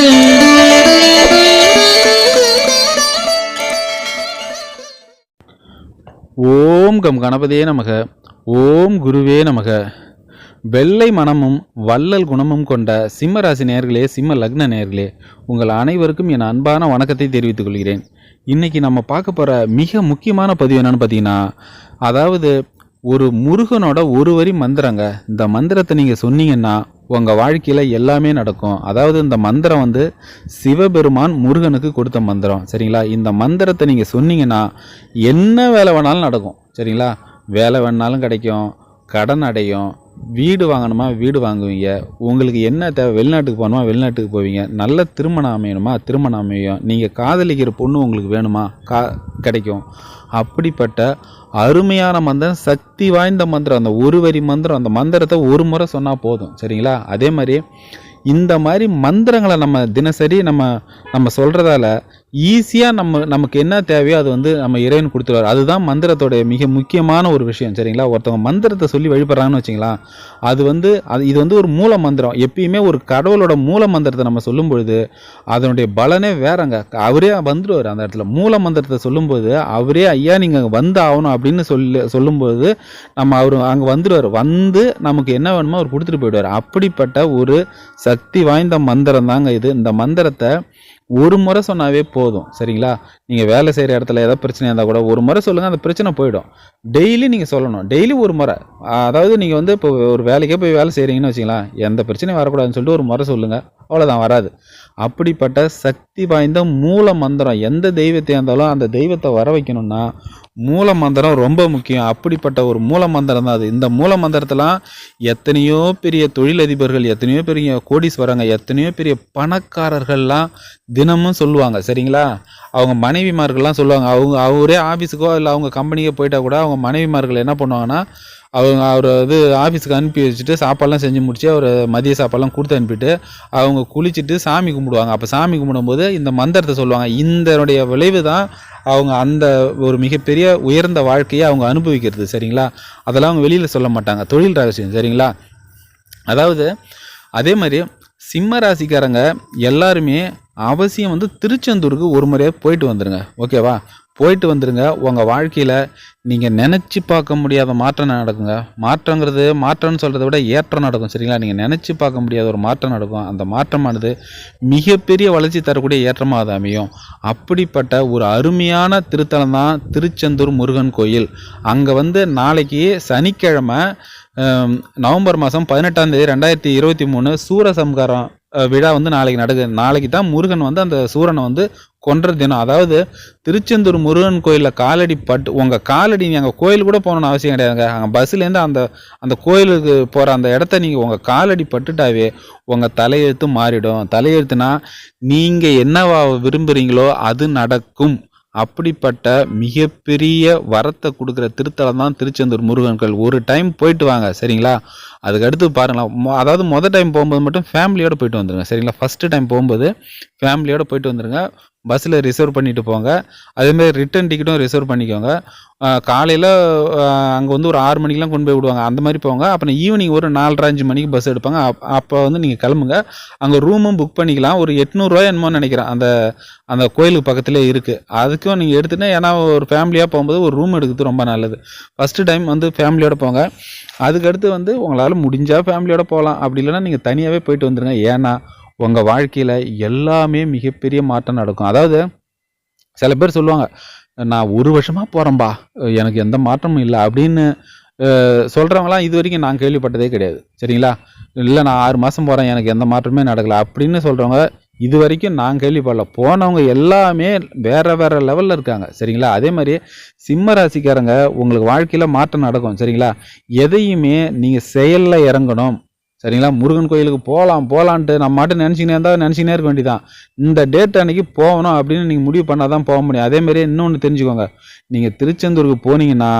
ஓம் come கணபதியே நமக. ஓம் குருவே நமக. வெள்ளை மனமும் வள்ளல் குணமும் கொண்ட சிம்ம ராசி நேர்களே சிம்ம லக்ன நேர்களே உங்கள் அனைவருக்கும் என் அன்பான வணக்கத்தை தெரிவித்துக் கொள்கிறேன். இன்னைக்கு நம்ம பார்க்க போகிற மிக முக்கியமான பதிவு என்னென்னு பார்த்தீங்கன்னா அதாவது ஒரு முருகனோட ஒரு வரி மந்திரங்க. இந்த மந்திரத்தை நீங்கள் சொன்னீங்கன்னா உங்கள் வாழ்க்கையில் எல்லாமே நடக்கும். அதாவது இந்த மந்திரம் வந்து சிவபெருமான் முருகனுக்கு கொடுத்த மந்திரம். சரிங்களா? இந்த மந்திரத்தை நீங்கள் சொன்னீங்கன்னா என்ன வேலை வேணாலும் நடக்கும். சரிங்களா? வேலை வேணாலும் கிடைக்கும். கடன் அடையும். வீடு வாங்கணுமா? வீடு வாங்குவீங்க. உங்களுக்கு என்ன தேவை? வெளிநாட்டுக்கு போகணுமா? வெளிநாட்டுக்கு போவீங்க. நல்ல திருமணம் அமையணுமா? திருமணம் அமையும். நீங்கள் காதலிக்கிற பொண்ணு உங்களுக்கு வேணுமா? கா கிடைக்கும். அப்படிப்பட்ட அருமையான மந்திரம் சக்தி வாய்ந்த மந்திரம். அந்த ஒரு வரி மந்திரம் அந்த மந்திரத்தை ஒரு முறை சொன்னால் போதும். சரிங்களா? அதே மாதிரி இந்த மாதிரி மந்திரங்களை நம்ம தினசரி நம்ம நம்ம சொல்கிறதால ஈஸியாக நம்ம நமக்கு என்ன தேவையோ அது வந்து நம்ம இறைவன் கொடுத்துருவார். அதுதான் மந்திரத்தோடைய மிக முக்கியமான ஒரு விஷயம் சரிங்களா? ஒருத்தவங்க மந்திரத்தை சொல்லி வழிபடுறாங்கன்னு வச்சிங்களா அது வந்து அது இது வந்து ஒரு மூல மந்திரம். எப்பயுமே ஒரு கடவுளோட மூல மந்திரத்தை நம்ம சொல்லும் பொழுது அதனுடைய பலனே வேறங்க. அவரே வந்துடுவார் அந்த இடத்துல. மூல மந்திரத்தை சொல்லும்போது அவரே ஐயா நீங்கள் அங்கே வந்து ஆகணும் அப்படின்னு சொல்லி சொல்லும்போது நம்ம அவர் அங்கே வந்துடுவார் வந்து நமக்கு என்ன வேணுமோ அவர் கொடுத்துட்டு போயிடுவார். அப்படிப்பட்ட ஒரு சக்தி வாய்ந்த மந்திரம் தாங்க இது. இந்த மந்திரத்தை ஒரு முறை சொன்னாவே போதும். சரிங்களா? நீங்கள் வேலை செய்கிற இடத்துல ஏதாவது பிரச்சனை இருந்தால் கூட ஒரு முறை சொல்லுங்கள் அந்த பிரச்சனை போயிடும். டெய்லி நீங்கள் சொல்லணும். டெய்லி ஒரு முறை. அதாவது நீங்கள் வந்து இப்போ ஒரு வேலைக்கே போய் வேலை செய்கிறீங்கன்னு வச்சிங்களா எந்த பிரச்சனையும் வரக்கூடாதுன்னு சொல்லிட்டு ஒரு முறை சொல்லுங்கள் அவ்வளோதான் வராது. அப்படிப்பட்ட சக்தி வாய்ந்த மூல மந்திரம் எந்த தெய்வத்தையாக இருந்தாலும் அந்த தெய்வத்தை வர வைக்கணும்னா மூல மந்திரம் ரொம்ப முக்கியம். அப்படிப்பட்ட ஒரு மூல மந்திரம் தான் அது. இந்த மூல மந்திரத்தெல்லாம் எத்தனையோ பெரிய தொழிலதிபர்கள் எத்தனையோ பெரிய கோடீஸ்வரங்க எத்தனையோ பெரிய பணக்காரர்கள்லாம் தினமும் சொல்லுவாங்க. சரிங்களா? அவங்க மனைவிமார்கள்லாம் சொல்லுவாங்க. அவங்க அவரே ஆஃபீஸுக்கோ இல்லை அவங்க கம்பெனிக்கோ போயிட்டால் கூட அவங்க மனைவிமார்கள் என்ன பண்ணுவாங்கன்னா அவங்க அவர் வந்து ஆஃபீஸுக்கு அனுப்பி வச்சுட்டு சாப்பாடெலாம் செஞ்சு முடிச்சு அவர் மதிய சாப்பாடெலாம் கொடுத்து அனுப்பிட்டு அவங்க குளிச்சுட்டு சாமி கும்பிடுவாங்க. அப்போ சாமி கும்பிடும்போது இந்த மந்திரத்தை சொல்லுவாங்க. இதனுடைய விளைவு தான் அவங்க அந்த ஒரு மிகப்பெரிய உயர்ந்த வாழ்க்கையை அவங்க அனுபவிக்கிறது சரிங்களா? அதெல்லாம் அவங்க வெளியில் சொல்ல மாட்டாங்க. தொழில் ரகசியம் சரிங்களா? அதாவது அதே மாதிரி சிம்ம ராசிக்காரங்க எல்லாருமே அவசியம் வந்து திருச்செந்தூருக்கு ஒரு முறையாக போயிட்டு வந்துடுங்க ஓகேவா? போயிட்டு வந்துடுங்க உங்கள் வாழ்க்கையில் நீங்கள் நினச்சி பார்க்க முடியாத மாற்றம் நடக்குங்க. மாற்றங்கிறது மாற்றம்னு சொல்கிறத விட ஏற்றம் நடக்கும் சரிங்களா? நீங்கள் நினச்சி பார்க்க முடியாத ஒரு மாற்றம் நடக்கும். அந்த மாற்றமானது மிகப்பெரிய வளர்ச்சி தரக்கூடிய ஏற்றமாக அது அமையும். அப்படிப்பட்ட ஒரு அருமையான திருத்தலம் தான் திருச்செந்தூர் முருகன் கோயில். அங்கே வந்து நாளைக்கு சனிக்கிழமை நவம்பர் மாதம் பதினெட்டாம் தேதி ரெண்டாயிரத்தி இருபத்தி மூணு சூரசம்காரம் விழா வந்து நாளைக்கு நடக்குது. நாளைக்கு தான் முருகன் வந்து அந்த சூரனை வந்து கொன்ற தினம். அதாவது திருச்செந்தூர் முருகன் கோயிலில் காலடி பட்டு உங்கள் காலடி நீங்கள் கோயில் கூட போகணுன்னு அவசியம் கிடையாதுங்க. அங்கே பஸ்ஸுலேருந்து அந்த அந்த கோயிலுக்கு போகிற அந்த இடத்த நீங்கள் உங்கள் காலடி பட்டுட்டாவே உங்கள் தலையெழுத்து மாறிடும். தலையெழுத்துனா நீங்கள் என்னவா விரும்புகிறீங்களோ அது நடக்கும். அப்படிப்பட்ட மிகப்பெரிய வரத்தை கொடுக்குற திருத்தலம் தான் திருச்செந்தூர் முருகன்கள் ஒரு டைம் போயிட்டு வாங்க சரிங்களா? அதுக்கு அடுத்து பாருங்களா அதாவது மொதல் டைம் போகும்போது மட்டும் ஃபேமிலியோடு போயிட்டு வந்துருங்க சரிங்களா? ஃபஸ்ட்டு டைம் போகும்போது ஃபேமிலியோடு போயிட்டு வந்துடுங்க பஸ்ஸில் ரிசர்வ் பண்ணிட்டு போங்க. அதேமாதிரி ரிட்டன் டிக்கெட்டும் ரிசர்வ் பண்ணிக்கோங்க. காலையில் அங்கே வந்து ஒரு ஆறு மணிக்கெலாம் கொண்டு போய் விடுவாங்க. அந்த மாதிரி போங்க. அப்புறம் ஈவினிங் ஒரு நாலரை அஞ்சு மணிக்கு பஸ் எடுப்பாங்க. அப்போ வந்து நீங்கள் கிளம்புங்க. அங்கே ரூமும் புக் பண்ணிக்கலாம். ஒரு எட்நூறுரூவா என்னமோ நினைக்கிறேன். அந்த அந்த கோயிலுக்கு பக்கத்தில் இருக்குது அதுக்கும் நீங்கள் எடுத்துகிட்டு ஏன்னா ஒரு ஃபேமிலியாக போகும்போது ஒரு ரூம் எடுக்கிறது ரொம்ப நல்லது. ஃபஸ்ட்டு டைம் வந்து ஃபேமிலியோடு போங்க. அதுக்கடுத்து வந்து உங்களால் முடிஞ்சால் ஃபேமிலியோடு போகலாம் அப்படி இல்லைன்னா நீங்கள் தனியாகவே போயிட்டு வந்துடுங்க ஏன்னா உங்கள் வாழ்க்கையில் எல்லாமே மிகப்பெரிய மாற்றம் நடக்கும். அதாவது சில பேர் சொல்லுவாங்க நான் ஒரு வருஷமாக போகிறேன்பா எனக்கு எந்த மாற்றமும் இல்லை அப்படின்னு சொல்கிறவங்களாம் இது வரைக்கும் நான் கேள்விப்பட்டதே கிடையாது. சரிங்களா? இல்லை நான் ஆறு மாதம் போகிறேன் எனக்கு எந்த மாற்றமே நடக்கலை அப்படின்னு சொல்கிறவங்க இது வரைக்கும் நான் கேள்விப்படல. போனவங்க எல்லாமே வேறு வேறு லெவலில் இருக்காங்க. சரிங்களா? அதே மாதிரி சிம்ம ராசிக்காரங்க உங்களுக்கு வாழ்க்கையில் மாற்றம் நடக்கும். சரிங்களா? எதையுமே நீங்கள் செயலில் இறங்கணும். சரிங்களா? முருகன் கோயிலுக்கு போகலாம் போகலான்ட்டு நம்ம மட்டும் நினச்சிக்கினே இருந்தால் நினச்சிக்கினே இருக்க வேண்டியதான் இந்த டேட் அன்னைக்கு போகணும் அப்படின்னு நீங்கள் முடிவு பண்ணால் தான் போக முடியும். அதேமாரி இன்னொன்று தெரிஞ்சுக்கோங்க. நீங்கள் திருச்செந்தூருக்கு போனீங்கன்னா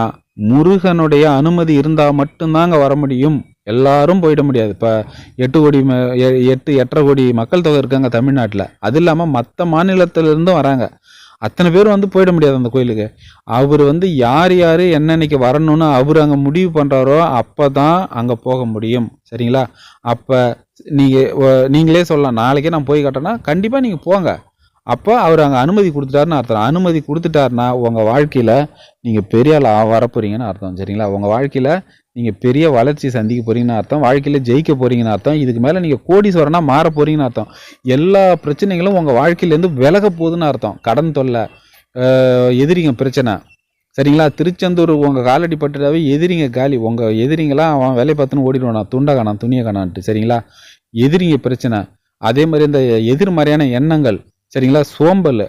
முருகனுடைய அனுமதி இருந்தால் மட்டும்தாங்க வர முடியும். எல்லாரும் போயிட முடியாது. இப்போ எட்டு கோடி எட்டு எட்டரை கோடி மக்கள் தொகை இருக்காங்க தமிழ்நாட்டில். அது இல்லாமல் மற்ற மாநிலத்திலிருந்தும் வராங்க. அத்தனை பேர் வந்து போயிட முடியாது அந்த கோயிலுக்கு. அவர் வந்து யார் யார் என்னன்னைக்கு வரணும்னு அவர் அங்கே முடிவு பண்ணுறாரோ அப்போ தான் அங்கே போக முடியும். சரிங்களா? அப்போ நீங்கள் நீங்களே சொல்லலாம். நாளைக்கே நான் போய் கட்டேன்னா கண்டிப்பாக நீங்கள் போங்க. அப்போ அவர் அங்கே அனுமதி கொடுத்துட்டாருன்னு அர்த்தம். அனுமதி கொடுத்துட்டாருன்னா உங்கள் வாழ்க்கையில் நீங்கள் பெரிய ஆள் வரப்போறீங்கன்னு அர்த்தம். சரிங்களா? உங்கள் வாழ்க்கையில் நீங்கள் பெரிய வளர்ச்சி சந்திக்க போகிறீங்கன்னு அர்த்தம் வாழ்க்கையில் ஜெயிக்க போகிறீங்கன்னு அர்த்தம் இதுக்கு மேலே நீங்கள் கோடீஸ்வரனாக மாற போகிறீங்கன்னு அர்த்தம். எல்லா பிரச்சனைகளும் உங்கள் வாழ்க்கையிலேருந்து விலக போகுதுன்னு அர்த்தம். கடன் தொல்லை எதிரிங்க பிரச்சனை. சரிங்களா? திருச்செந்தூர் உங்கள் காலடி பட்டுட்டாவே எதிரிங்க காலி. உங்கள் எதிரிங்களாம் அவன் வேலையை பார்த்துன்னு ஓடிடுவானா. துண்டை காணான் துணியை காணான்ட்டு. சரிங்களா? எதிரிங்க பிரச்சனை. அதே மாதிரி இந்த எதிர்மறையான எண்ணங்கள். சரிங்களா? சோம்பல்.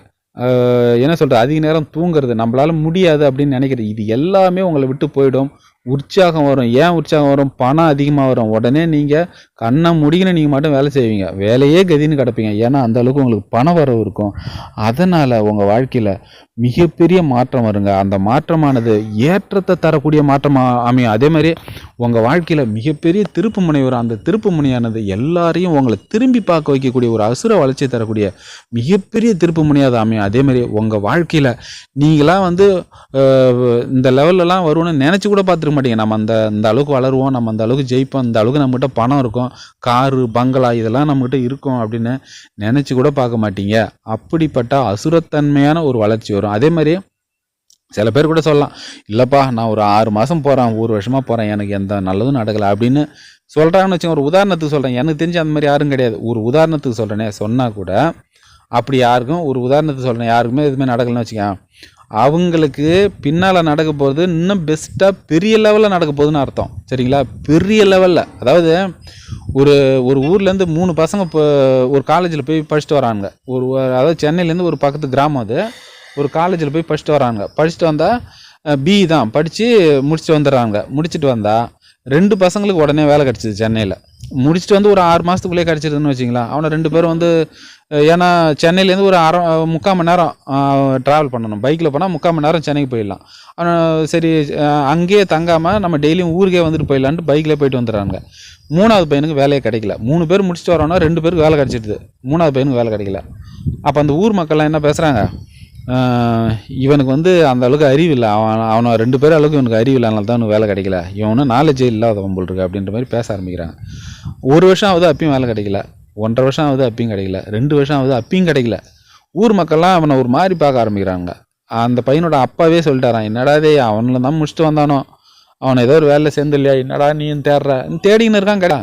என்ன சொல்கிறது அதிக நேரம் தூங்குறது. நம்மளால் முடியாது அப்படின்னு நினைக்கிறது. இது எல்லாமே உங்களை விட்டு போயிடும். உற்சாகம் வரும். ஏன் உற்சாகம் வரும்? பணம் அதிகமாக வரும். உடனே நீங்கள் கண்ணை முடிக்கணும் நீங்கள் மட்டும் வேலை செய்வீங்க. வேலையே கதின்னு கிடப்பீங்க. ஏன்னா அந்த அளவுக்கு உங்களுக்கு பண வரவு இருக்கும். அதனால் உங்கள் வாழ்க்கையில் மிகப்பெரிய மாற்றம் வருங்க. அந்த மாற்றமானது ஏற்றத்தை தரக்கூடிய மாற்றமாக அமையும். அதே மாதிரி உங்கள் வாழ்க்கையில் மிகப்பெரிய திருப்பு முனை வரும். அந்த திருப்பு முனையானது எல்லாரையும் உங்களை திரும்பி பார்க்க வைக்கக்கூடிய ஒரு அசுர வளர்ச்சி தரக்கூடிய மிகப்பெரிய திருப்பு முனையாக அது அமையும். அதே மாதிரி உங்கள் வாழ்க்கையில் நீங்களாம் வந்து இந்த லெவல்லலாம் வருன்னு நினச்சி கூட பார்த்துருக்க மாட்டீங்க. நம்ம அந்த இந்த அளவுக்கு வளருவோம் நம்ம அந்த அளவுக்கு ஜெயிப்போம் இந்த அளவுக்கு நம்மகிட்ட பணம் இருக்கும் காரு பங்களா இதெல்லாம் நம்மகிட்ட இருக்கும் அப்படின்னு நினச்சி கூட பார்க்க மாட்டீங்க. அப்படிப்பட்ட அசுரத்தன்மையான ஒரு வளர்ச்சி வரும். அதே மாதிரி சில பேர் கூட சொல்லலாம் இல்லைப்பா நான் ஒரு ஆறு மாதம் போகிறேன் ஒரு வருஷமாக போகிறேன் எனக்கு எந்த நல்லதும் நடக்கலை அப்படின்னு சொல்கிறாங்கன்னு வச்சுங்க ஒரு உதாரணத்துக்கு சொல்கிறேன் எனக்கு தெரிஞ்சு அந்த மாதிரி யாரும் கிடையாது. ஒரு உதாரணத்துக்கு சொல்கிறேனே சொன்னால் கூட அப்படி யாருக்கும் ஒரு உதாரணத்துக்கு சொல்கிறேன் யாருக்குமே எதுவுமே நடக்கலைன்னு வச்சுக்கேன் அவங்களுக்கு பின்னால் நடக்க போகிறது இன்னும் பெஸ்ட்டாக பெரிய லெவலில் நடக்க போகுதுன்னு அர்த்தம். சரிங்களா? பெரிய லெவலில் அதாவது ஒரு ஒரு ஊர்லேருந்து மூணு பசங்க இப்போ ஒரு காலேஜில் போய் படிச்சுட்டு வராங்க. ஒரு அதாவது சென்னையிலேருந்து ஒரு பக்கத்து கிராமம் அது. ஒரு காலேஜில் போய் படிச்சுட்டு வராங்க. படிச்சுட்டு வந்தால் பிஇ தான். படித்து முடிச்சுட்டு வந்துடுறாங்க. முடிச்சுட்டு வந்தால் ரெண்டு பசங்களுக்கு உடனே வேலை கிடச்சிது சென்னையில். முடிச்சுட்டு வந்து ஒரு ஆறு மாதத்துக்குள்ளே கிடச்சிருதுன்னு வச்சிங்களேன். அவனை ரெண்டு பேரும் வந்து ஏன்னா சென்னையிலேருந்து ஒரு அரை முக்கால் மணி நேரம் ட்ராவல் பண்ணணும். பைக்கில் போனால் முக்கால் மணி நேரம் சென்னைக்கு போயிடலாம். அவனை சரி அங்கேயே தங்காமல் நம்ம டெய்லியும் ஊருக்கே வந்துட்டு போயிடலான்ட்டு பைக்கில் போயிட்டு வந்துடுறாங்க. மூணாவது பையனுக்கு வேலையே கிடைக்கல. மூணு பேர் முடிச்சுட்டு வரோன்னா ரெண்டு பேருக்கு வேலை கிடச்சிடுது. மூணாவது பையனுக்கு வேலை கிடைக்கல. அப்போ அந்த ஊர் மக்கள்லாம் என்ன பேசுகிறாங்க இவனுக்கு வந்து அந்த அளவுக்கு அறிவு இல்லை. அவன் அவனை ரெண்டு பேர் அளவுக்கு இவனுக்கு அறிவு இல்லைனால தான் அவனுக்கு வேலை கிடைக்கல. இவனும் நாலேஜே இல்லாதவன் போல் இருக்கு அப்படின்ற மாதிரி பேச ஆரம்பிக்கிறாங்க. ஒரு வருஷம் ஆகுது அப்பயும் வேலை கிடைக்கல. ஒன்றரை வருஷம் ஆகுது அப்பயும் கிடைக்கல. ரெண்டு வருஷம் ஆகுது அப்பயும் கிடைக்கல. ஊர் மக்கள்லாம் அவனை ஒரு மாதிரி பார்க்க ஆரம்பிக்கிறாங்க. அந்த பையனோட அப்பாவே சொல்லிட்டாரான் என்னடாதே அவனில் தான் முடிச்சுட்டு வந்தானோ? அவனை ஏதோ ஒரு வேலையில் சேர்ந்து இல்லையா என்னடா நீ தேடுற? நீ தேடின்னு இருக்கான் கடா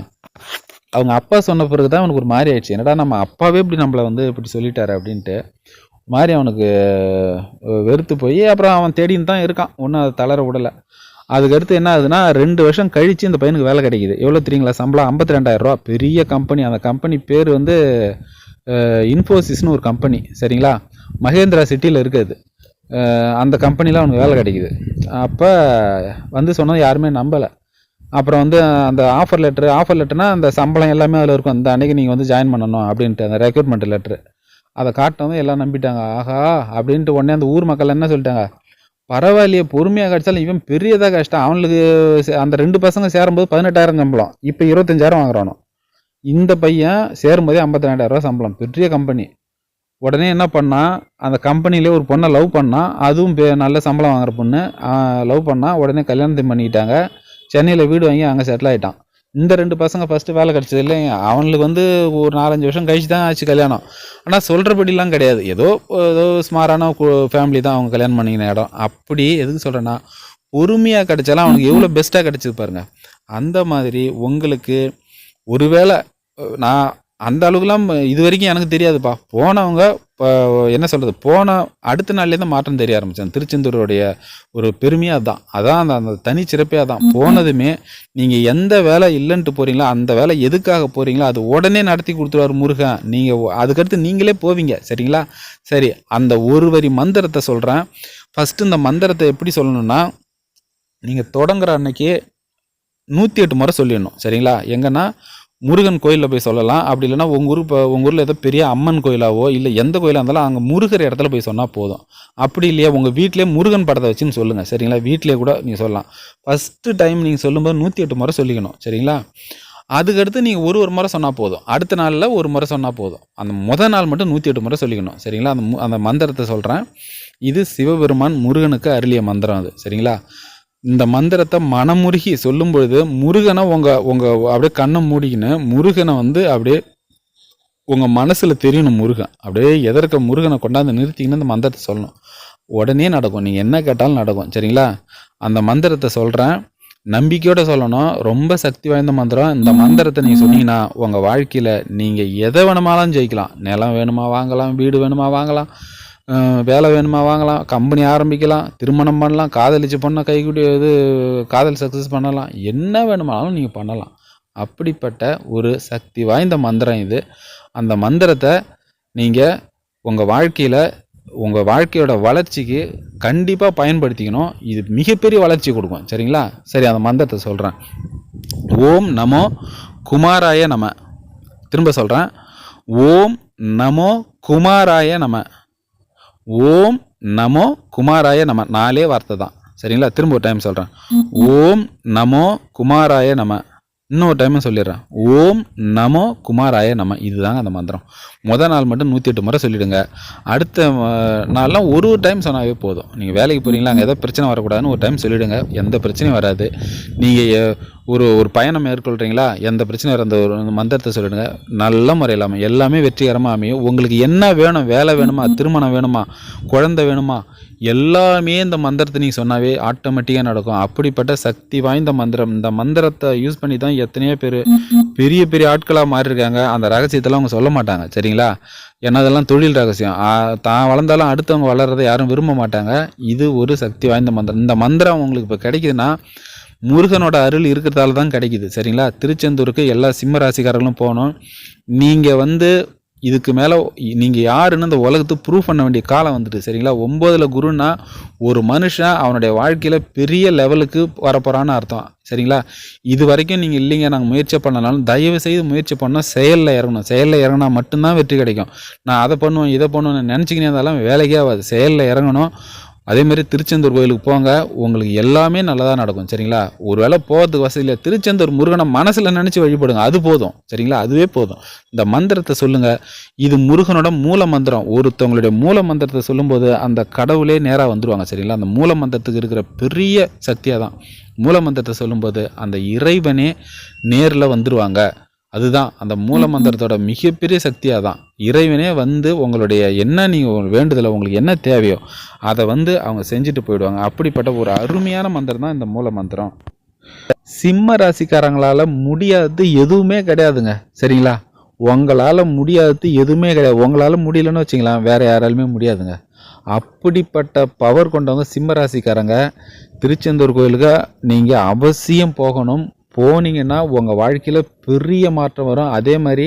அவங்க அப்பா சொன்ன பிறகு தான் அவனுக்கு ஒரு மாதிரி ஆயிடுச்சு. என்னடா நம்ம அப்பாவே இப்படி நம்மளை வந்து இப்படி சொல்லிட்டாரு அப்படின்ட்டு மாதிரி அவனுக்கு வெறுத்து போய் அப்புறம் அவன் தேடின்னு தான் இருக்கான். ஒன்றும் அதை தளர விடலை. அதுக்கடுத்து என்ன ஆகுதுன்னா ரெண்டு வருஷம் கழித்து இந்த பையனுக்கு வேலை கிடைக்குது. எவ்வளோ தெரியுங்களா? சம்பளம் ஐம்பத்தி ரெண்டாயிரரூவா பெரிய கம்பெனி அந்த கம்பெனி பேர் வந்து இன்ஃபோசிஸ்னு ஒரு கம்பெனி சரிங்களா? மகேந்திரா சிட்டியில் இருக்குது அந்த கம்பெனியில் அவனுக்கு வேலை கிடைக்குது. அப்போ வந்து சொன்னது யாருமே நம்பலை. அப்புறம் வந்து அந்த ஆஃபர் லெட்ரு ஆஃபர் லெட்டர்னா அந்த சம்பளம் எல்லாமே அதில் இருக்கும். அந்த அன்றைக்கி நீங்கள் வந்து ஜாயின் பண்ணணும் அப்படின்ட்டு அந்த ரெக்ரூட்மெண்ட் லெட்ரு அதை காட்டவும் எல்லாம் நம்பிட்டாங்க. ஆஹா அப்படின்ட்டு உடனே அந்த ஊர் மக்கள் என்ன சொல்லிட்டாங்க? பரவாயில்லையே பொறுமையாக கிடைச்சாலும் இவன் பெரியதாக கஷ்டம் அவனுக்கு சே- அந்த ரெண்டு பசங்க சேரும்போது பதினெட்டாயிரம் சம்பளம். இப்போ இருபத்தஞ்சாயிரம் வாங்குறானோ. இந்த பையன் சேரும்போதே ஐம்பத்தி ரெண்டாயிரரூவா சம்பளம். பெரிய கம்பெனி உடனே என்ன பண்ணான் அந்த கம்பெனிலே ஒரு பொண்ணை லவ் பண்ணால் அதுவும் பெ- நல்ல சம்பளம் வாங்குற பொண்ணு லவ் பண்ணால் உடனே கல்யாணத்தை பண்ணிக்கிட்டாங்க. சென்னையில் வீடு வாங்கி அங்கே செட்டில் ஆகிட்டான் இந்த ரெண்டு பசங்க ஃபஸ்ட்டு வேலை கிடச்சது இல்லைங்க. அவனுக்கு வந்து ஒரு நாலஞ்சு வருஷம் கழிச்சு தான் ஆச்சு கல்யாணம். ஆனால் சொல்கிறபடிலாம் கிடையாது. ஏதோ ஏதோ ஸ்மாரான ஃபேமிலி தான் அவங்க கல்யாணம் பண்ணிக்கின இடம். அப்படி எதுக்கு சொல்கிறேன்னா பொறுமையாக கிடைச்சாலும் அவனுக்கு எவ்வளோ பெஸ்ட்டாக கிடைச்சது பாருங்க. அந்த மாதிரி உங்களுக்கு ஒருவேளை நான் அந்த அளவுக்குலாம் இது வரைக்கும் எனக்கு தெரியாதுப்பா. போனவங்க இப்போ என்ன சொல்கிறது போன அடுத்த நாள்லேருந்து மாற்றம் தெரிய ஆரம்பித்தேன் திருச்செந்தூருடைய ஒரு பெருமையாக தான் அதான் அந்த அந்த தனிச்சிறப்பே அதான் போனதுமே நீங்கள் எந்த வேலை இல்லைன்ட்டு போகிறீங்களோ அந்த வேலை எதுக்காக போகிறீங்களோ அது உடனே நடத்தி கொடுத்துருவார் முருகன். நீங்கள் அதுக்கடுத்து நீங்களே போவீங்க. சரிங்களா? சரி அந்த ஒரு வரி மந்திரத்தை சொல்கிறேன் ஃபஸ்ட்டு இந்த மந்திரத்தை எப்படி சொல்லணும்னா நீங்கள் தொடங்குற அன்னைக்கே நூற்றி எட்டு முறை சொல்லிடணும். சரிங்களா? எங்கன்னா முருகன் கோயிலில் போய் சொல்லலாம். அப்படி இல்லைன்னா உங்கள் ஊர் இப்போ உங்கள் ஊரில் ஏதோ பெரிய அம்மன் கோயிலாவோ இல்லை எந்த கோயிலாக இருந்தாலும் அங்கே முருகர் இடத்துல போய் சொன்னால் போதும். அப்படி இல்லையா உங்கள் வீட்டிலே முருகன் படத்தை வச்சுன்னு சொல்லுங்கள் சரிங்களா? வீட்டிலே கூட நீங்கள் சொல்லலாம். ஃபஸ்ட்டு டைம் நீங்கள் சொல்லும்போது நூற்றி எட்டு முறை சொல்லிக்கணும். சரிங்களா? அதுக்கடுத்து நீங்கள் ஒரு ஒரு முறை சொன்னால் போதும். அடுத்த நாளில் ஒரு முறை சொன்னால் போதும். அந்த முத நாள் மட்டும் நூற்றி எட்டு முறை சொல்லிக்கணும். சரிங்களா? அந்த அந்த மந்திரத்தை சொல்கிறேன் இது சிவபெருமான் முருகனுக்கு அருளிய மந்திரம் அது. சரிங்களா? இந்த மந்திரத்தை மனமுருகி சொல்லும் பொழுது முருகனை உங்கள் உங்கள் அப்படியே கண்ணை மூடிக்கின்னு முருகனை வந்து அப்படியே உங்கள் மனசில் தெரியணும் முருகன். அப்படியே எதற்க முருகனை கொண்டாந்து நிறுத்திக்கின்னு அந்த மந்திரத்தை சொல்லணும். உடனே நடக்கும். நீங்கள் என்ன கேட்டாலும் நடக்கும். சரிங்களா? அந்த மந்திரத்தை சொல்கிறேன் நம்பிக்கையோட சொல்லணும். ரொம்ப சக்தி வாய்ந்த மந்திரம். இந்த மந்திரத்தை நீங்கள் சொன்னீங்கன்னா உங்கள் வாழ்க்கையில் நீங்கள் எதை வேணுமாலும் ஜெயிக்கலாம். நிலம் வேணுமா வாங்கலாம் வீடு வேணுமா வாங்கலாம். வேலை வேணுமா வாங்கலாம். கம்பெனி ஆரம்பிக்கலாம். திருமணம் பண்ணலாம். காதலிச்சு பண்ண கைக்கூடி இது காதல் சக்ஸஸ் பண்ணலாம். என்ன வேணுமானாலும் நீங்கள் பண்ணலாம். அப்படிப்பட்ட ஒரு சக்தி வாய்ந்த மந்திரம் இது. அந்த மந்திரத்தை நீங்கள் உங்கள் வாழ்க்கையில் உங்கள் வாழ்க்கையோட வளர்ச்சிக்கு கண்டிப்பாக பயன்படுத்திக்கணும். இது மிகப்பெரிய வளர்ச்சி கொடுக்கும். சரிங்களா? சரி அந்த மந்திரத்தை சொல்கிறேன் ஓம் நமோ குமாராய நம. திரும்ப சொல்கிறேன் ஓம் நமோ குமாராய நம. ஓம் நமோ குமாராய நம. நாலே வார்த்தை தான் சரிங்களா? திரும்ப ஒரு டைம் சொல்கிறேன் ஓம் நமோ குமாராய நம. இன்னொரு டைமும் சொல்லிடுறேன். ஓம் நமோ குமாராய நம. இதுதாங்க அந்த மந்திரம். முதல் நாள் மட்டும் நூற்றி எட்டு முறை சொல்லிடுங்க. அடுத்த அஹ், நாள்லாம் ஒரு ஒரு டைம் சொன்னாவே போதும். நீங்கள் வேலைக்கு போகிறீங்களா அங்கே எதாவது பிரச்சனை வரக்கூடாதுன்னு ஒரு டைம் சொல்லிடுங்க. எந்த பிரச்சனையும் வராது. நீங்கள் ஒரு ஒரு பயணம் மேற்கொள்கிறீங்களா எந்த பிரச்சனையும் வர அந்த ஒரு மந்திரத்தை சொல்லிடுங்க. நல்ல முறையில் அமையும் எல்லாமே வெற்றிகரமாக அமையும். உங்களுக்கு என்ன வேணும் வேலை வேணுமா திருமணம் வேணுமா குழந்தை வேணுமா எல்லாமே இந்த மந்திரத்தை நீங்கள் சொன்னாவே ஆட்டோமேட்டிக்காக நடக்கும். அப்படிப்பட்ட சக்தி வாய்ந்த மந்திரம். இந்த மந்திரத்தை யூஸ் பண்ணி தான் எத்தனையோ பேர் பெரிய பெரிய ஆட்களாக மாறி இருக்காங்க அந்த ரகசியத்தெல்லாம் அவங்க சொல்ல மாட்டாங்க. சரிங்களா? ஏன்னா அதெல்லாம் தொழில் ரகசியம். தான் வளர்ந்தாலும் அடுத்தவங்க வளர்றதை யாரும் விரும்ப மாட்டாங்க. இது ஒரு சக்தி வாய்ந்த மந்திரம். இந்த மந்திரம் உங்களுக்கு இப்போ கிடைக்குதுன்னா முருகனோட அருள் இருக்கிறதால தான் கிடைக்குது. சரிங்களா? திருச்செந்தூருக்கு எல்லா சிம்ம ராசிக்காரர்களும் போகணும். நீங்கள் வந்து இதுக்கு மேலே நீங்கள் யாருன்னு இந்த உலகத்துக்கு ப்ரூவ் பண்ண வேண்டிய காலம் வந்துட்டு சரிங்களா? ஒம்போதில் குருன்னா ஒரு மனுஷன் அவனுடைய வாழ்க்கையில் பெரிய லெவலுக்கு வரப்போகிறான்னு அர்த்தம் சரிங்களா? இது வரைக்கும் நீங்கள் இல்லைங்க நாங்கள் முயற்சி பண்ணனாலும் தயவு செய்து முயற்சி பண்ணால் செயலில் இறங்கணும். செயலில் இறங்கினா மட்டும்தான் வெற்றி கிடைக்கும். நான் அதை பண்ணுவேன் இதை பண்ணுவேன் நினச்சிக்கினே இருந்தாலும் வேலைக்கே ஆகாது. செயலில் இறங்கணும். அதேமாரி திருச்செந்தூர் கோயிலுக்கு போங்க. உங்களுக்கு எல்லாமே நல்லதாக நடக்கும் சரிங்களா? ஒருவேளை போகிறதுக்கு வசதி இல்லை திருச்செந்தூர் முருகனை மனசில் நினச்சி வழிபடுங்க அது போதும் சரிங்களா? அதுவே போதும். இந்த மந்திரத்தை சொல்லுங்கள் இது முருகனோட மூல மந்திரம். ஒருத்தவங்களுடைய மூல மந்திரத்தை சொல்லும்போது அந்த கடவுளே நேராக வந்துடுவாங்க சரிங்களா? அந்த மூல மந்திரத்துக்கு இருக்கிற பெரிய சக்தியாக தான் மூல மந்திரத்தை சொல்லும்போது அந்த இறைவனே நேரில் வந்துடுவாங்க அதுதான். அந்த மூல மந்திரத்தோட மிகப்பெரிய சக்தியாக தான் இறைவனே வந்து உங்களுடைய என்ன நீங்கள் வேண்டுதலை உங்களுக்கு என்ன தேவையோ அதை வந்து அவங்க செஞ்சுட்டு போயிடுவாங்க. அப்படிப்பட்ட ஒரு அருமையான மந்திரம் தான் இந்த மூல மந்திரம் சிம்ம ராசிக்காரங்களால் முடியாதது எதுவுமே கிடையாதுங்க. சரிங்களா? உங்களால் முடியாதது எதுவுமே கிடையாது. உங்களால் முடியலன்னு வச்சுங்களேன் வேறு யாராலுமே முடியாதுங்க. அப்படிப்பட்ட பவர் கொண்டவங்க சிம்ம ராசிக்காரங்க. திருச்செந்தூர் கோயிலுக்கு நீங்கள் அவசியம் போகணும். போனீங்கன்னா உங்கள் வாழ்க்கையில் பெரிய மாற்றம் வரும். அதே மாதிரி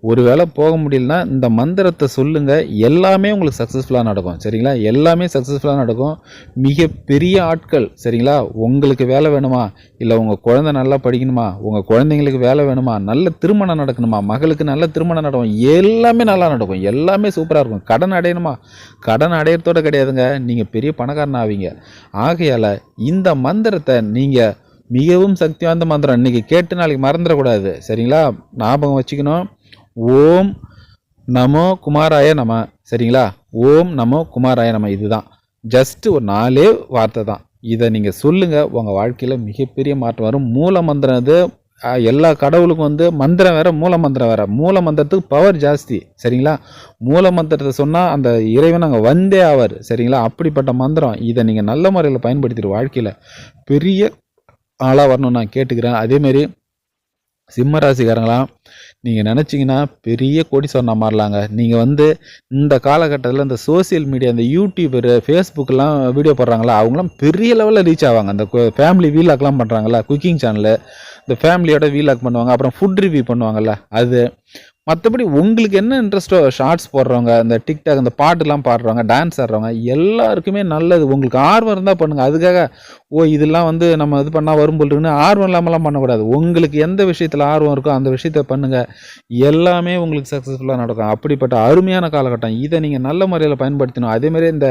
ஒரு வேளை போக முடியலனா இந்த மந்திரத்தை சொல்லுங்கள் எல்லாமே உங்களுக்கு சக்ஸஸ்ஃபுல்லாக நடக்கும். சரிங்களா? எல்லாமே சக்ஸஸ்ஃபுல்லாக நடக்கும். மிகப்பெரிய ஆட்கள் சரிங்களா? உங்களுக்கு வேலை வேணுமா? இல்லை உங்கள் குழந்தை நல்லா படிக்கணுமா? உங்கள் குழந்தைங்களுக்கு வேலை வேணுமா? நல்ல திருமணம் நடக்கணுமா? மகளுக்கு நல்ல திருமணம் நடக்கும். எல்லாமே நல்லா நடக்கும். எல்லாமே சூப்பராக இருக்கும். கடன் அடையணுமா? கடன் அடையிறதோட கிடையாதுங்க. நீங்கள் பெரிய பணக்காரன் ஆவீங்க. ஆகையால் இந்த மந்திரத்தை நீங்கள் மிகவும் சக்தி வாய்ந்த மந்திரம். இன்றைக்கி கேட்டு நாளைக்கு மறந்துடக்கூடாது. சரிங்களா? ஞாபகம் வச்சுக்கணும். ஓம் நமோ குமாராய நம. சரிங்களா? ஓம் நமோ குமாராய நம. இதுதான். ஜஸ்ட் ஒரு நாலே வார்த்தை தான். இதை நீங்கள் சொல்லுங்கள் உங்கள் வாழ்க்கையில் மிகப்பெரிய மாற்றம் வரும். மூல மந்திரம் இது எல்லா கடவுளுக்கும் வந்து மந்திரம் வேறு மூல மந்திரம் வேறு. மூல மந்திரத்துக்கு பவர் ஜாஸ்தி. சரிங்களா? மூல மந்திரத்தை சொன்னால் அந்த இறைவன் அங்கே வந்தே ஆவார். சரிங்களா? அப்படிப்பட்ட மந்திரம். இதை நீங்கள் நல்ல முறையில் பயன்படுத்திட்டு வாழ்க்கையில் பெரிய ஆளாக வரணும்னு நான் கேட்டுக்கிறேன். அதேமாரி சிம்ம ராசிக்காரங்களாம் நீங்கள் நினச்சிங்கன்னா பெரிய கோடீஸ்வரனா மாறலாங்க. நீங்கள் வந்து இந்த காலகட்டத்தில் இந்த சோஷியல் மீடியா இந்த யூடியூபரு ஃபேஸ்புக்கெலாம் வீடியோ போடுறாங்களா அவங்களாம் பெரிய லெவலில் ரீச் ஆவாங்க. அந்த ஃபேமிலி வீலாக்லாம் பண்ணுறாங்களா குக்கிங் சேனலு இந்த ஃபேமிலியோட வீலாக் பண்ணுவாங்க அப்புறம் ஃபுட் ரிவ்யூ பண்ணுவாங்கல்ல அது மற்றபடி உங்களுக்கு என்ன இன்ட்ரெஸ்ட்டோ ஷார்ட்ஸ் போடுறவங்க இந்த டிக்டாக் இந்த பாட்டுலாம் பாடுறவங்க டான்ஸ் ஆடுறவங்க எல்லாருக்குமே நல்லது. உங்களுக்கு ஆர்வம் இருந்தால் பண்ணுங்கள் அதுக்காக ஓ இதெல்லாம் வந்து நம்ம இது பண்ணால் வரும் போலுன்னு ஆர்வம் இல்லாமலாம் பண்ணக்கூடாது. உங்களுக்கு எந்த விஷயத்தில் ஆர்வம் இருக்கோ அந்த விஷயத்த பண்ணுங்கள் எல்லாமே உங்களுக்கு சக்ஸஸ்ஃபுல்லாக நடக்கும். அப்படிப்பட்ட அருமையான காலகட்டம். இதை நீங்கள் நல்ல முறையில் பயன்படுத்தணும். அதேமாதிரி இந்த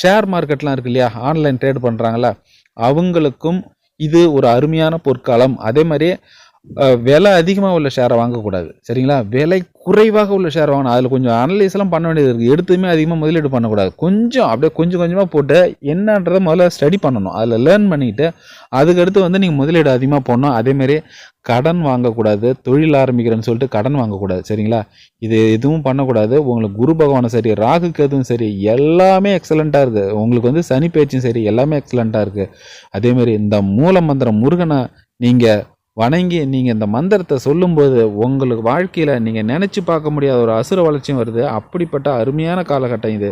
ஷேர் மார்க்கெட்லாம் இருக்கு இல்லையா? ஆன்லைன் ட்ரேட் பண்ணுறாங்களா அவங்களுக்கும் இது ஒரு அருமையான பொற்காலம். அதே மாதிரி விலை அதிகமாக உள்ள ஷேரை வாங்கக்கூடாது. சரிங்களா? விலை குறைவாக உள்ள ஷேர் வாங்கணும். அதில் கொஞ்சம் அனலைஸ்லாம் பண்ண வேண்டியது இருக்குது எடுத்துமே அதிகமாக முதலீடு பண்ணக்கூடாது. கொஞ்சம் அப்படியே கொஞ்சம் கொஞ்சமாக போட்டு என்னன்றதை முதல்ல ஸ்டடி பண்ணணும். அதில் லேர்ன் பண்ணிட்டு அதுக்கடுத்து வந்து நீங்கள் முதலீடு அதிகமாக போடணும். அதேமாரி கடன் வாங்கக்கூடாது. தொழில் ஆரம்பிக்கிறேன்னு சொல்லிட்டு கடன் வாங்கக்கூடாது. சரிங்களா? இது எதுவும் பண்ணக்கூடாது. உங்களுக்கு குரு பகவானும் சரி ராகு கேதுவும் சரி எல்லாமே எக்ஸலண்ட்டாக இருக்குது உங்களுக்கு வந்து சனி பேச்சும் சரி எல்லாமே எக்ஸலண்ட்டாக இருக்குது அதேமாரி இந்த மூல மந்திரம் முருகனை நீங்கள் வணங்கி நீங்கள் இந்த மந்திரத்தை சொல்லும்போது உங்களுக்கு வாழ்க்கையில் நீங்கள் நினச்சி பார்க்க முடியாத ஒரு அசுர வளர்ச்சியும் வருது. அப்படிப்பட்ட அருமையான காலகட்டம் இது.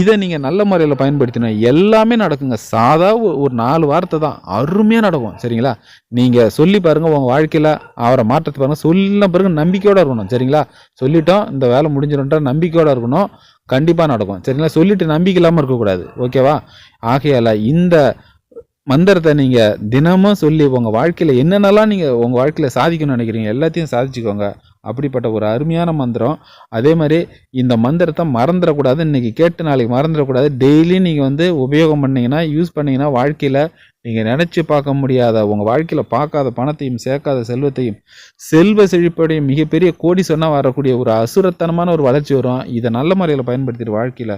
இதை நீங்கள் நல்ல முறையில் பயன்படுத்தினா எல்லாமே நடக்குங்க. சாதா ஒரு நாலு வார்த்தை தான். அருமையாக நடக்கும். சரிங்களா? நீங்கள் சொல்லி பாருங்கள் உங்கள் வாழ்க்கையில் அவரை மாற்றத்தை பாருங்கள் சொல்லின பிறகு நம்பிக்கையோடு இருக்கணும். சரிங்களா? சொல்லிட்டோம் இந்த வேலை முடிஞ்சிடும்ன்ற நம்பிக்கையோடு இருக்கணும். கண்டிப்பாக நடக்கும். சரிங்களா? சொல்லிட்டு நம்பிக்கை இல்லாமல் இருக்கக்கூடாது. ஓகேவா? ஆகையால் இந்த மந்திரத்தை நீங்கள் தினமும் சொல்லி உங்கள் வாழ்க்கையில் என்னென்னலாம் நீங்கள் உங்கள் வாழ்க்கையில் சாதிக்கணும்னு நினைக்கிறீங்க எல்லாத்தையும் சாதிச்சுக்கோங்க. அப்படிப்பட்ட ஒரு அருமையான மந்திரம். அதே மாதிரி இந்த மந்திரத்தை மறந்துடக்கூடாது. இன்றைக்கி கேட்டு நாளைக்கு மறந்துடக்கூடாது. டெய்லி நீங்கள் வந்து உபயோகம் பண்ணீங்கன்னா யூஸ் பண்ணிங்கன்னா வாழ்க்கையில் நீங்கள் நினச்சி பார்க்க முடியாத உங்கள் வாழ்க்கையில் பார்க்காத பணத்தையும் சேர்க்காத செல்வத்தையும் செல்வ செழிப்படையும் மிகப்பெரிய கோடி சொன்னால் வரக்கூடிய ஒரு அசுரத்தனமான ஒரு வளர்ச்சி வரும். இதை நல்ல முறையில் பயன்படுத்திட்டு வாழ்க்கையில்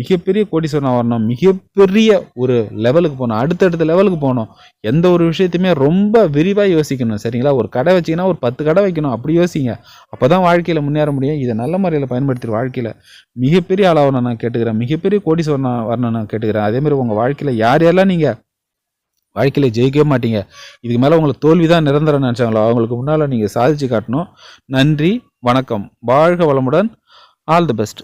மிகப்பெரிய கோடி சொன்னால் வரணும். மிகப்பெரிய ஒரு லெவலுக்கு போகணும். அடுத்தடுத்த லெவலுக்கு போகணும். எந்த ஒரு விஷயத்தையுமே ரொம்ப விரிவாக யோசிக்கணும். சரிங்களா? ஒரு கடை வச்சிங்கன்னா ஒரு பத்து கடை வைக்கணும். அப்படி யோசிங்க. அப்போ தான் வாழ்க்கையில் முன்னேற முடியும். இதை நல்ல முறையில் பயன்படுத்தி வாழ்க்கையில் மிகப்பெரிய ஆளாகணும் நான் கேட்டுக்கிறேன். மிகப்பெரிய கோடி வரணும் நான் கேட்டுக்கிறேன் அதேமாதிரி உங்கள் வாழ்க்கையில் யார் யாரெல்லாம் நீங்கள் வாழ்க்கையில் ஜெயிக்கவே மாட்டீங்க இதுக்கு மேலே உங்களுக்கு தோல்வி தான் நிரந்தரம் நினச்சாங்களோ அவங்களுக்கு முன்னால் நீங்கள் சாதிச்சு காட்டணும். நன்றி வணக்கம். வாழ்க வளமுடன். All the best.